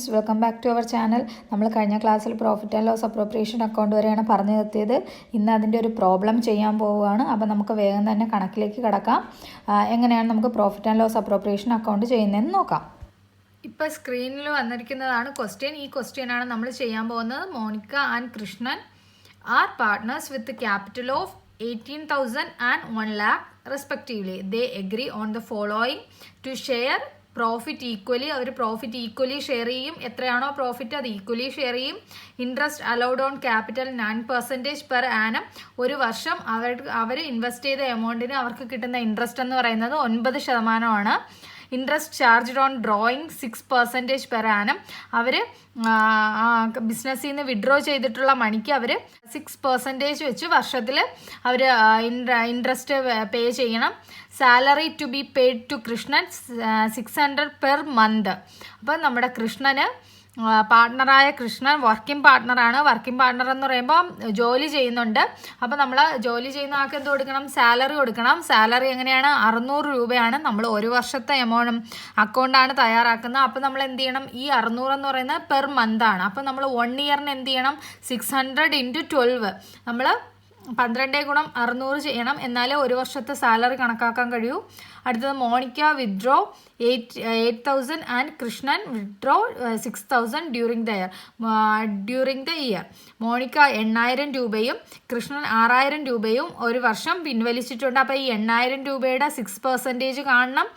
Friends welcome back to our channel നമ്മൾ കഴിഞ്ഞ ക്ലാസ്സിൽ profit and loss appropriation account വരെയാണ് പറഞ്ഞു നിർത്തിയത്. ഇന്ന് അതിന്റെ ഒരു പ്രോബ്ലം ചെയ്യാൻ പോവുകയാണ്. അപ്പോൾ നമുക്ക് വേഗം തന്നെ കണക്കിലേക്ക് കിടക്കാം. എങ്ങനെയാണ് നമുക്ക് profit and loss appropriation account ചെയ്യുന്നതെന്ന് നോക്കാം. ഇപ്പോൾ സ്ക്രീനിൽ വന്നിരിക്കുന്നതാണ് ക്വസ്റ്റ്യൻ ഈ ക്വസ്റ്റ്യൻ ആണ് നമ്മൾ ചെയ്യാൻ പോകുന്നത്. Monica and Krishnan are partners with capital of eighteen thousand and one lakh respectively they agree on the following to share profit equally our profit equally share ചെയ്യും. എത്രയാണോ പ്രോഫിറ്റ് അത് ഈക്വലി ഷെയർ ചെയ്യും. Interest allowed on capital nine percentage per annum ഒരു വർഷം അവർ അവർ invest ചെയ്ത എമൗണ്ടിന് അവർക്ക് കിട്ടുന്ന interest എന്ന് പറയുന്നത് ഒൻപത് ശതമാനമാണ്. Interest charged on drawing six percentage per annum അവർ ബിസിനസ്സിൽ നിന്ന് വിഡ്രോ ചെയ്തിട്ടുള്ള മണിക്ക് അവർ സിക്സ് പെർസെന്റേജ് വെച്ച് വർഷത്തിൽ അവർ ഇൻട്രസ്റ്റ് പേ ചെയ്യണം. Salary to be paid to Krishnan six hundred per month അപ്പം നമ്മുടെ കൃഷ്ണന് പാർട്ട്ണറായ കൃഷ്ണൻ വർക്കിംഗ് പാർട്ട്ണറാണ് വർക്കിംഗ് പാർട്ട്ണർ എന്ന് പറയുമ്പോൾ ജോലി ചെയ്യുന്നുണ്ട്. അപ്പോൾ നമ്മൾ ജോലി ചെയ്യുന്ന ആൾക്ക് എന്ത് കൊടുക്കണം? സാലറി കൊടുക്കണം. സാലറി എങ്ങനെയാണ്? അറുന്നൂറ് രൂപയാണ് നമ്മൾ ഒരു വർഷത്തെ എമൗണ്ട് അക്കൗണ്ടാണ് തയ്യാറാക്കുന്നത്. അപ്പോൾ നമ്മൾ എന്ത് ചെയ്യണം? ഈ അറുന്നൂറ് എന്ന് പറയുന്നത് പെർ മന്ത് ആണ്. അപ്പോൾ നമ്മൾ വൺ ഇയറിന് എന്ത് ചെയ്യണം? സിക്സ് ഹൺഡ്രഡ് ഇന്റു ട്വൽവ് നമ്മൾ പന്ത്രണ്ടേ ഗുണം അറുന്നൂറ് ചെയ്യണം. എന്നാലേ ഒരു വർഷത്തെ സാലറി കണക്കാക്കാൻ കഴിയൂ. അടുത്തത് Monica withdraw eight eight thousand and Krishnan withdraw six thousand during the year. During the year. Monica എണ്ണായിരം രൂപയും കൃഷ്ണൻ ആറായിരം രൂപയും ഒരു വർഷം പിൻവലിച്ചിട്ടുണ്ട്. അപ്പോൾ ഈ എണ്ണായിരം രൂപയുടെ സിക്സ് പെർസെന്റേജ് കാണണം.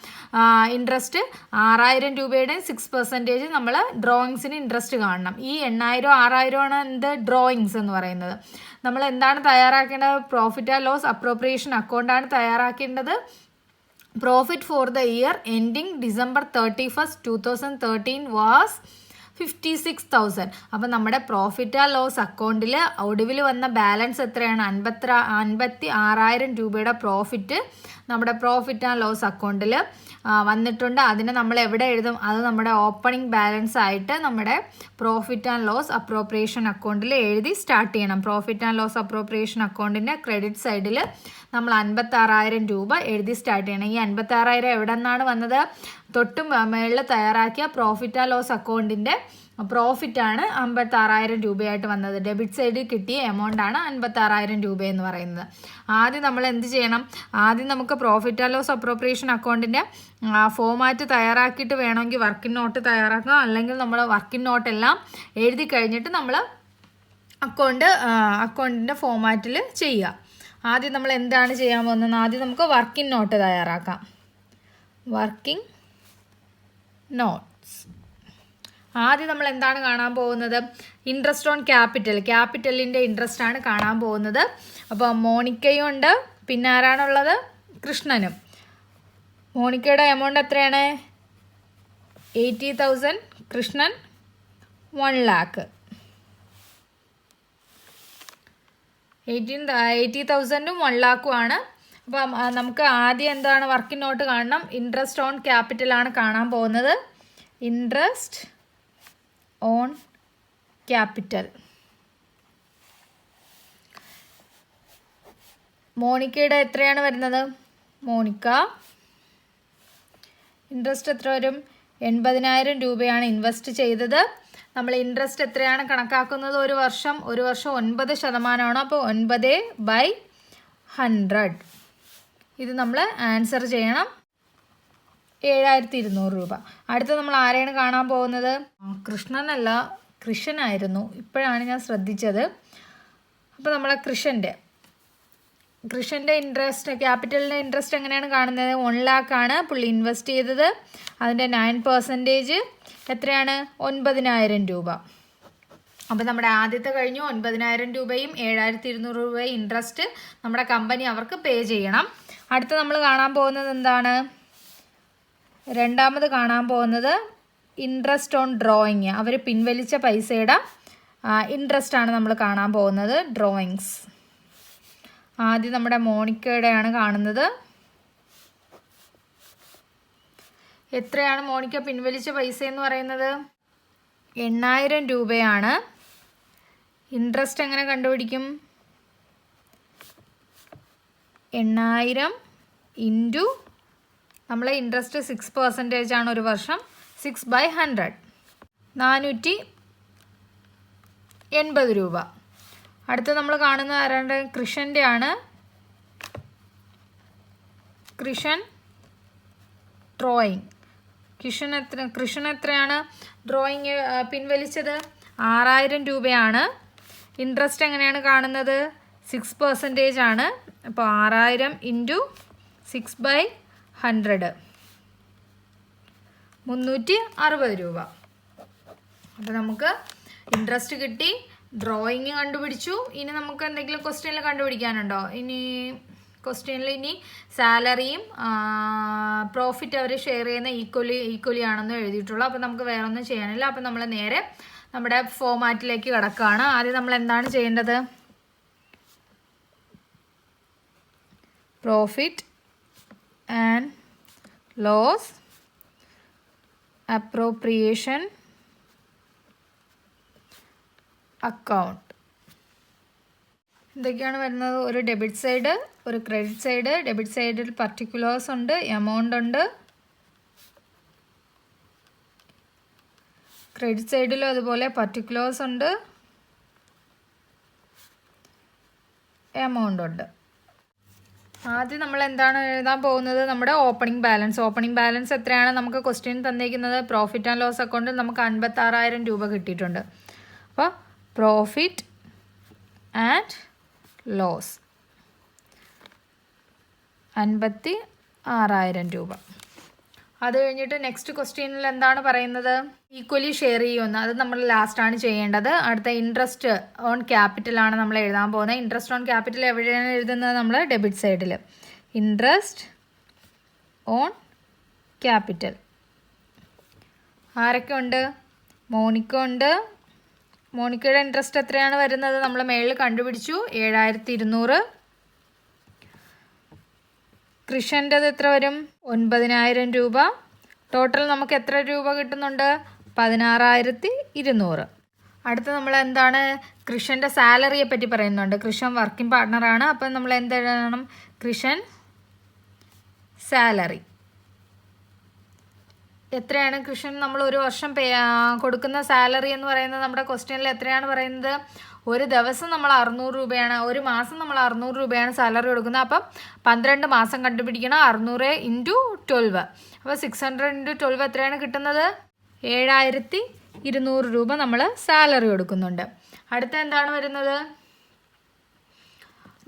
ഇൻട്രസ്റ്റ് ആറായിരം രൂപയുടെ സിക്സ് പെർസെന്റേജ് നമ്മൾ ഡ്രോയിങ്സിന് ഇൻട്രസ്റ്റ് കാണണം. ഈ എണ്ണായിരം ആറായിരം ആണ് എന്ത്? ഡ്രോയിങ്സ് എന്ന് പറയുന്നത്. നമ്മൾ എന്താണ് തയ്യാറാക്കേണ്ടത്? പ്രോഫിറ്റ് ആൻഡ് ലോസ് അപ്രോപ്രിയേഷൻ അക്കൗണ്ടാണ് തയ്യാറാക്കേണ്ടത്. Profit for the year ending December 31st 2013 was fifty six thousand അപ്പം നമ്മുടെ പ്രോഫിറ്റ് ആൻഡ് ലോസ് അക്കൗണ്ടിൽ ഒടുവിൽ വന്ന ബാലൻസ് എത്രയാണ്? അൻപത്തി അൻപത്തി ആറായിരം രൂപയുടെ പ്രോഫിറ്റ് നമ്മുടെ പ്രോഫിറ്റ് ആൻഡ് ലോസ് അക്കൗണ്ടിൽ വന്നിട്ടുണ്ട്. അതിനെ നമ്മൾ എവിടെ എഴുതും? അത് നമ്മുടെ ഓപ്പണിംഗ് ബാലൻസ് ആയിട്ട് നമ്മുടെ പ്രോഫിറ്റ് ആൻഡ് ലോസ് അപ്രോപ്രിയേഷൻ അക്കൗണ്ടിൽ എഴുതി സ്റ്റാർട്ട് ചെയ്യണം. പ്രോഫിറ്റ് ആൻഡ് ലോസ് അപ്രോപ്രിയേഷൻ അക്കൗണ്ടിന്റെ ക്രെഡിറ്റ് സൈഡിൽ നമ്മൾ അൻപത്താറായിരം രൂപ എഴുതി സ്റ്റാർട്ട് ചെയ്യണം. ഈ അൻപത്താറായിരം എവിടെ നിന്നാണ് വന്നത്? തൊട്ട് മേളിൽ തയ്യാറാക്കിയ പ്രോഫിറ്റ് ആൻഡ് ലോസ് അക്കൗണ്ടിന്റെ പ്രോഫിറ്റാണ് അമ്പത്താറായിരം രൂപയായിട്ട് വന്നത്. ഡെബിറ്റ് സൈഡിൽ കിട്ടിയ എമൗണ്ട് ആണ് അൻപത്താറായിരം രൂപ എന്ന് പറയുന്നത്. ആദ്യം നമ്മൾ എന്ത് ചെയ്യണം? ആദ്യം നമുക്ക് പ്രോഫിറ്റ് ആൻഡ് ലോസ് അപ്രോപ്രിയേഷൻ അക്കൗണ്ടിന്റെ ഫോമാറ്റ് തയ്യാറാക്കിയിട്ട് വേണമെങ്കിൽ വർക്കിംഗ് നോട്ട് തയ്യാറാക്കാം അല്ലെങ്കിൽ നമ്മൾ വർക്കിംഗ് നോട്ടെല്ലാം എഴുതി കഴിഞ്ഞിട്ട് നമ്മൾ അക്കൗണ്ട് അക്കൗണ്ടിന്റെ ഫോമാറ്റിൽ ചെയ്യുക. ആദ്യം നമ്മൾ എന്താണ് ചെയ്യാൻ പോകുന്നത്? ആദ്യം നമുക്ക് വർക്കിംഗ് നോട്ട് തയ്യാറാക്കാം. വർക്കിംഗ് നോട്ട്സ് ആദ്യം നമ്മൾ എന്താണ് കാണാൻ പോകുന്നത്? ഇൻട്രസ്റ്റ് ഓൺ ക്യാപിറ്റൽ ക്യാപിറ്റലിന്റെ ഇൻട്രസ്റ്റ് ആണ് കാണാൻ പോകുന്നത്. അപ്പോൾ മോണിക്കയും ഉണ്ട്. പിന്നെ ആരാണുള്ളത്? കൃഷ്ണനും. മോണിക്കയുടെ എമൗണ്ട് എത്രയാണ്? Eighty thousand. Krishnan one lakh eighteen eighty തൗസൻഡും one ലാക്കും ആണ്. അപ്പം നമുക്ക് ആദ്യം എന്താണ് വർക്കിംഗ് നോട്ട് കാണണം. ഇൻട്രസ്റ്റ് ഓൺ ക്യാപിറ്റലാണ് കാണാൻ പോകുന്നത്. ഇൻട്രസ്റ്റ് ഓൺ ക്യാപിറ്റൽ മോണിക്കയുടെ എത്രയാണ് വരുന്നത്? മോണിക്ക. ഇൻട്രസ്റ്റ് എത്ര വരും? എൺപതിനായിരം രൂപയാണ് ഇൻവെസ്റ്റ് ചെയ്തത്. നമ്മൾ ഇൻട്രസ്റ്റ് എത്രയാണ് കണക്കാക്കുന്നത്? ഒരു വർഷം. ഒരു വർഷം ഒൻപത് ശതമാനമാണ്. അപ്പോൾ ഒൻപത് ബൈ ഹൺഡ്രഡ് ഇത് നമ്മൾ ആൻസർ ചെയ്യണം. ഏഴായിരത്തി ഇരുന്നൂറ് രൂപ. അടുത്ത നമ്മൾ ആരെയാണ് കാണാൻ പോകുന്നത്? കൃഷ്ണനല്ല കൃഷ്ണനായിരുന്നു. ഇപ്പോഴാണ് ഞാൻ ശ്രദ്ധിച്ചത്. അപ്പോൾ നമ്മളെ കൃഷന്റെ കൃഷന്റെ ഇൻട്രസ്റ്റ് ക്യാപിറ്റലിന്റെ ഇൻട്രസ്റ്റ് എങ്ങനെയാണ് കാണുന്നത്? വൺ ലാക്കാണ് പുള്ളി ഇൻവെസ്റ്റ് ചെയ്തത്. അതിന്റെ നയൻ പെർസെന്റേജ് എത്രയാണ്? ഒൻപതിനായിരം രൂപ. അപ്പോൾ നമ്മുടെ ആദ്യത്തെ കഴിഞ്ഞു. ഒൻപതിനായിരം രൂപയും ഏഴായിരത്തി ഇരുന്നൂറ് രൂപയും ഇൻട്രസ്റ്റ് നമ്മുടെ കമ്പനി അവർക്ക് പേ ചെയ്യണം. അടുത്ത നമ്മൾ കാണാൻ പോകുന്നത് എന്താണ്? രണ്ടാമത് കാണാൻ പോകുന്നത് ഇൻട്രസ്റ്റ് ഓൺ ഡ്രോയിങ് അവർ പിൻവലിച്ച പൈസയുടെ ഇൻട്രസ്റ്റ് ആണ് നമ്മൾ കാണാൻ പോകുന്നത് ഡ്രോയിങ്സ് ആദ്യം നമ്മുടെ മോണിക്കയുടെയാണ് കാണുന്നത്. എത്രയാണ് മോണിക്ക പിൻവലിച്ച പൈസ എന്ന് പറയുന്നത്? എണ്ണായിരം രൂപയാണ്. ഇൻട്രസ്റ്റ് എങ്ങനെ കണ്ടുപിടിക്കും? എണ്ണായിരം ഇന്റു നമ്മളെ ഇൻട്രസ്റ്റ് സിക്സ് പെർസെന്റേജ് ആണ് ഒരു വർഷം. സിക്സ് ബൈ ഹൺഡ്രഡ് നാനൂറ്റി എൺപത് രൂപ. അടുത്ത് നമ്മൾ കാണുന്ന ആരാണ്ട്? കൃഷന്റെ ആണ്. കൃഷൻ ഡ്രോയിങ് കൃഷൻ എത്ര കൃഷൻ എത്രയാണ് ഡ്രോയിങ് പിൻവലിച്ചത്? ആറായിരം രൂപയാണ്. ഇൻട്രസ്റ്റ് എങ്ങനെയാണ് കാണുന്നത്? സിക്സ് പെർസെന്റേജ് ആണ്. അപ്പോൾ ആറായിരം ഇന്റു സിക്സ് ബൈ ഹൺഡ്രഡ് മുന്നൂറ്റി അറുപത് രൂപ. അപ്പോൾ നമുക്ക് ഇൻട്രസ്റ്റ് കിട്ടി. ഡ്രോയിങ് കണ്ടുപിടിച്ചു. ഇനി നമുക്ക് എന്തെങ്കിലും ക്വസ്റ്റ്യനിൽ കണ്ടുപിടിക്കാനുണ്ടോ? ഇനി ക്വസ്റ്റ്യനിൽ ഇനി സാലറിയും പ്രോഫിറ്റ് അവർ ഷെയർ ചെയ്യുന്ന ഈക്വലി ഈക്വലി ആണെന്ന് എഴുതിയിട്ടുള്ളൂ. അപ്പോൾ നമുക്ക് വേറെ ഒന്നും ചെയ്യാനില്ല. അപ്പോൾ നമ്മൾ നേരെ നമ്മുടെ ഫോമാറ്റിലേക്ക് കിടക്കുകയാണ് ആദ്യം നമ്മൾ എന്താണ് ചെയ്യേണ്ടത്? Profit and loss appropriation account എന്തൊക്കെയാണ് വരുന്നത്. ഒരു ഡെബിറ്റ് സൈഡ് ഒരു ക്രെഡിറ്റ് സൈഡ് ഡെബിറ്റ് സൈഡിൽ പർട്ടിക്കുലേഴ്സ് ഉണ്ട് എമൗണ്ട് ഉണ്ട്. ക്രെഡിറ്റ് സൈഡിലും അതുപോലെ പർട്ടിക്കുലേഴ്സ് ഉണ്ട്. എമൗണ്ട് ഉണ്ട്. ആദ്യം നമ്മൾ എന്താണ് എഴുതാൻ പോകുന്നത്? നമ്മുടെ ഓപ്പണിംഗ് ബാലൻസ് ഓപ്പണിംഗ് ബാലൻസ് എത്രയാണ്? നമുക്ക് ക്വസ്റ്റ്യൻ തന്നിരിക്കുന്നത് പ്രോഫിറ്റ് ആൻഡ് ലോസ് അക്കൗണ്ടിൽ നമുക്ക് അൻപത്താറായിരം രൂപ കിട്ടിയിട്ടുണ്ട്. അപ്പോൾ പ്രോഫിറ്റ് ആൻഡ് ലോസ് അൻപത്തി ആറായിരം രൂപ. അത് കഴിഞ്ഞിട്ട് നെക്സ്റ്റ് ക്വസ്റ്റ്യനിൽ എന്താണ് പറയുന്നത്? ഈക്വലി ഷെയർ ചെയ്യുമെന്ന് അത് നമ്മൾ ലാസ്റ്റാണ് ചെയ്യേണ്ടത്. അടുത്ത ഇൻട്രസ്റ്റ് ഓൺ ക്യാപിറ്റൽ ആണ് നമ്മൾ എഴുതാൻ പോകുന്നത്. ഇൻട്രസ്റ്റ് ഓൺ ക്യാപിറ്റൽ എവിടെയാണ് എഴുതുന്നത് നമ്മൾ? ഡെബിറ്റ് സൈഡിൽ ഇൻട്രസ്റ്റ് ഓൺ ക്യാപിറ്റൽ ആരൊക്കെ ഉണ്ട്? മോണിക്ക ഉണ്ട്. മോണിക്കയുടെ ഇൻട്രസ്റ്റ് എത്രയാണ് വരുന്നത്? നമ്മൾ മേളിൽ കണ്ടുപിടിച്ചു. ഏഴായിരത്തി ഇരുന്നൂറ്. കൃഷന്റെത് എത്ര വരും? ഒൻപതിനായിരം രൂപ. ടോട്ടൽ നമുക്ക് എത്ര രൂപ കിട്ടുന്നുണ്ട്? പതിനാറായിരത്തി ഇരുന്നൂറ് അടുത്ത നമ്മൾ എന്താണ് കൃഷന്റെ സാലറിയെ പറ്റി പറയുന്നുണ്ട്. കൃഷൻ വർക്കിംഗ് പാർട്ട്ണറാണ് അപ്പം നമ്മൾ എന്തെഴുതണം കൃഷൻ സാലറി. എത്രയാണ് കൃഷൻ നമ്മൾ ഒരു വർഷം കൊടുക്കുന്ന സാലറി എന്ന് പറയുന്നത്? നമ്മുടെ ക്വസ്റ്റ്യനിൽ എത്രയാണ് പറയുന്നത്? ഒരു ദിവസം നമ്മൾ അറുന്നൂറ് രൂപയാണ് ഒരു മാസം നമ്മൾ അറുന്നൂറ് രൂപയാണ് സാലറി കൊടുക്കുന്നത്. അപ്പം പന്ത്രണ്ട് മാസം കണ്ടുപിടിക്കണം അറുന്നൂറ് ഇന്റു ട്വൽവ് അപ്പോൾ സിക്സ് ഹൺഡ്രഡ് ഇന്റു ട്വൽവ് എത്രയാണ് കിട്ടുന്നത്? ഏഴായിരത്തി ഇരുന്നൂറ് രൂപ നമ്മൾ സാലറി കൊടുക്കുന്നുണ്ട്. അടുത്ത എന്താണ് വരുന്നത്?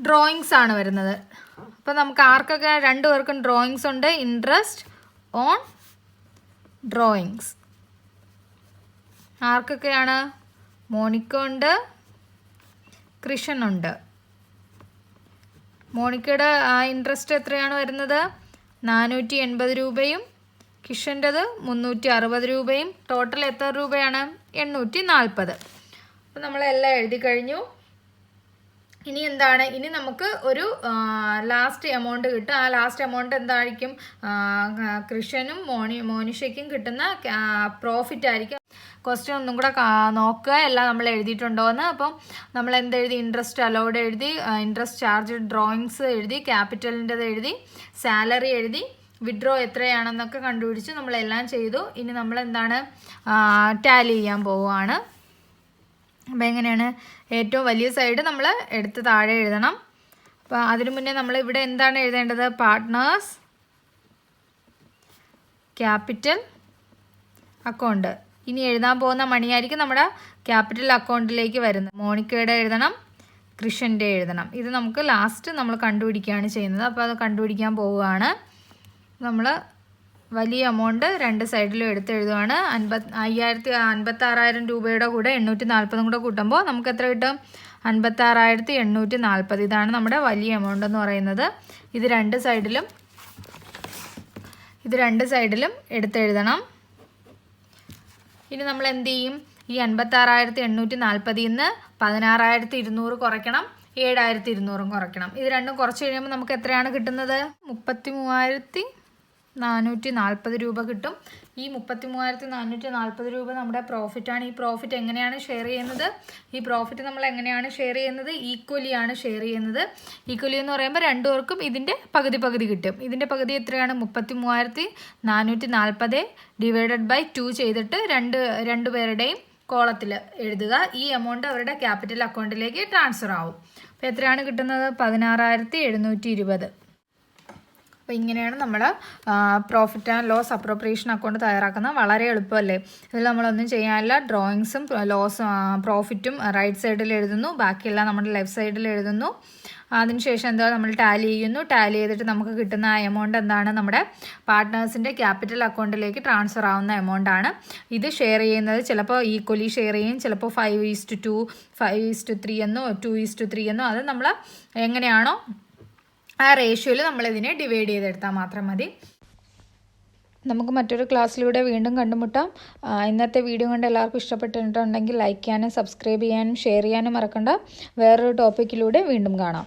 ഡ്രോയിങ്സ് ആണ് വരുന്നത്. അപ്പോൾ നമുക്ക് ആർക്കൊക്കെ രണ്ടു പേർക്കും ഡ്രോയിങ്സ് ഉണ്ട്? ഇൻട്രസ്റ്റ് ഓൺ ഡ്രോയിങ്സ് ആർക്കൊക്കെയാണ്? മോണിക്ക ഉണ്ട് കൃഷൻ ഉണ്ട് മോണിക്കയുടെ ഇൻട്രസ്റ്റ് എത്രയാണ് വരുന്നത്? നാനൂറ്റി എൺപത് രൂപയും കിഷന്റെത് മുന്നൂറ്റി അറുപത് രൂപയും ടോട്ടൽ എത്ര രൂപയാണ്? എണ്ണൂറ്റി നാൽപ്പത് അപ്പോൾ നമ്മളെല്ലാം എഴുതി കഴിഞ്ഞു. ഇനി എന്താണ്? ഇനി നമുക്ക് ഒരു ലാസ്റ്റ് എമൗണ്ട് കിട്ടും. ആ ലാസ്റ്റ് എമൗണ്ട് എന്തായിരിക്കും? കൃഷനും മോണി മോനിഷയ്ക്കും കിട്ടുന്ന പ്രോഫിറ്റ് ആയിരിക്കും. ക്വസ്റ്റ്യൻ ഒന്നും കൂടെ നോക്കുക. എല്ലാം നമ്മൾ എഴുതിയിട്ടുണ്ടോ എന്ന് അപ്പം നമ്മൾ എന്തെഴുതി ഇൻട്രസ്റ്റ് അലോഡ് എഴുതി ഇൻട്രസ്റ്റ് ചാർജ് ഡ്രോയിങ്സ് എഴുതി ക്യാപിറ്റലിന്റെത് എഴുതി സാലറി എഴുതി വിഡ്രോ എത്രയാണെന്നൊക്കെ കണ്ടുപിടിച്ച് നമ്മളെല്ലാം ചെയ്തു. ഇനി നമ്മൾ എന്താണ് ടാലി ചെയ്യാൻ പോവുകയാണ്. അപ്പോൾ എങ്ങനെയാണ്? ഏറ്റവും വലിയ സൈഡ് നമ്മൾ എടുത്ത് താഴെ എഴുതണം. അപ്പോൾ അതിനു മുന്നേ നമ്മൾ ഇവിടെ എന്താണ് എഴുതേണ്ടത്? പാർട്ട്നേഴ്സ് ക്യാപിറ്റൽ അക്കൗണ്ട് ഇനി എഴുതാൻ പോകുന്ന മണിയായിരിക്കും നമ്മുടെ ക്യാപിറ്റൽ അക്കൗണ്ടിലേക്ക് വരുന്നത്. മോണിക്കയുടെ എഴുതണം കൃഷന്റെ എഴുതണം. ഇത് നമുക്ക് ലാസ്റ്റ് നമ്മൾ കണ്ടുപിടിക്കുകയാണ് ചെയ്യുന്നത്. അപ്പോൾ അത് കണ്ടുപിടിക്കാൻ പോവുകയാണ്. നമ്മൾ വലിയ എമൗണ്ട് രണ്ട് സൈഡിലും എടുത്ത് എഴുതുകയാണ് അൻപത് അയ്യായിരത്തി അൻപത്താറായിരം രൂപയുടെ കൂടെ എണ്ണൂറ്റി നാൽപ്പതും കൂടെ കൂട്ടുമ്പോൾ നമുക്ക് എത്ര കിട്ടും? അൻപത്താറായിരത്തി എണ്ണൂറ്റി നാൽപ്പത് ഇതാണ് നമ്മുടെ വലിയ എമൗണ്ട് എന്ന് പറയുന്നത്. ഇത് രണ്ട് സൈഡിലും ഇത് രണ്ട് സൈഡിലും എടുത്തെഴുതണം ഇനി നമ്മൾ എന്ത് ചെയ്യും ഈ അൻപത്താറായിരത്തി എണ്ണൂറ്റി നാൽപ്പതിൽ നിന്ന് പതിനാറായിരത്തി ഇരുന്നൂറ് കുറയ്ക്കണം ഏഴായിരത്തി ഇരുന്നൂറും കുറയ്ക്കണം. ഇത് രണ്ടും കുറച്ച് കഴിയുമ്പോൾ നമുക്ക് എത്രയാണ് കിട്ടുന്നത്? മുപ്പത്തി മൂവായിരത്തി നാനൂറ്റി നാൽപ്പത് രൂപ കിട്ടും. ഈ മുപ്പത്തി മൂവായിരത്തി നാനൂറ്റി നാൽപ്പത് രൂപ നമ്മുടെ പ്രോഫിറ്റാണ് ഈ പ്രോഫിറ്റ് എങ്ങനെയാണ് ഷെയർ ചെയ്യുന്നത്? ഈ പ്രോഫിറ്റ് നമ്മൾ എങ്ങനെയാണ് ഷെയർ ചെയ്യുന്നത്? ഈക്വലി ആണ് ഷെയർ ചെയ്യുന്നത്. ഈക്വലി എന്ന് പറയുമ്പോൾ രണ്ടു പേർക്കും ഇതിന്റെ പകുതി പകുതി കിട്ടും. ഇതിന്റെ പകുതി എത്രയാണ്? മുപ്പത്തി മൂവായിരത്തി നാനൂറ്റി നാൽപ്പത് ഡിവൈഡഡ് ബൈ ടു ചെയ്തിട്ട് രണ്ട് രണ്ട് പേരുടെയും കോളത്തിൽ എഴുതുക. ഈ എമൗണ്ട് അവരുടെ ക്യാപിറ്റൽ അക്കൗണ്ടിലേക്ക് ട്രാൻസ്ഫർ ആവും. അപ്പോൾ എത്രയാണ് കിട്ടുന്നത്? പതിനാറായിരത്തി എഴുന്നൂറ്റി ഇരുപത്. അപ്പോൾ ഇങ്ങനെയാണ് നമ്മൾ profit and loss appropriation account തയ്യാറാക്കുന്നത്. വളരെ എളുപ്പമല്ലേ? ഇതിൽ നമ്മളൊന്നും ചെയ്യാനില്ല. ഡ്രോയിങ്സും ലോസ് പ്രോഫിറ്റും റൈറ്റ് സൈഡിൽ എഴുതുന്നു. ബാക്കിയെല്ലാം നമ്മുടെ ലെഫ്റ്റ് സൈഡിൽ എഴുതുന്നു. അതിനുശേഷം എന്താ നമ്മൾ ടാലി ചെയ്യുന്നു. ടാലി ചെയ്തിട്ട് നമുക്ക് കിട്ടുന്ന എമൗണ്ട് എന്താണ്? നമ്മുടെ പാർട്ട്നേഴ്സിന്റെ ക്യാപിറ്റൽ അക്കൗണ്ടിലേക്ക് ട്രാൻസ്ഫർ ആവുന്ന എമൗണ്ട് ആണ്. ഇത് ഷെയർ ചെയ്യുന്നത് ചിലപ്പോൾ ഈക്വലി ഷെയർ ചെയ്യും. ചിലപ്പോൾ five is to two five is to three എന്നോ ടു ഈസ്റ്റ് ത്രീ എന്നോ. അത് നമ്മൾ എങ്ങനെയാണോ ആ റേഷ്യോയിൽ നമ്മളിതിനെ ഡിവൈഡ് ചെയ്തെടുത്താൽ മാത്രം മതി. നമുക്ക് മറ്റൊരു ക്ലാസ്സിലൂടെ വീണ്ടും കണ്ടുമുട്ടാം. ഇന്നത്തെ വീഡിയോ കൊണ്ട് എല്ലാവർക്കും ഇഷ്ടപ്പെട്ടിട്ടുണ്ടെങ്കിൽ ലൈക്ക് ചെയ്യാനും സബ്സ്ക്രൈബ് ചെയ്യാനും ഷെയർ ചെയ്യാനും മറക്കണ്ട. വേറൊരു ടോപ്പിക്കിലൂടെ വീണ്ടും കാണാം.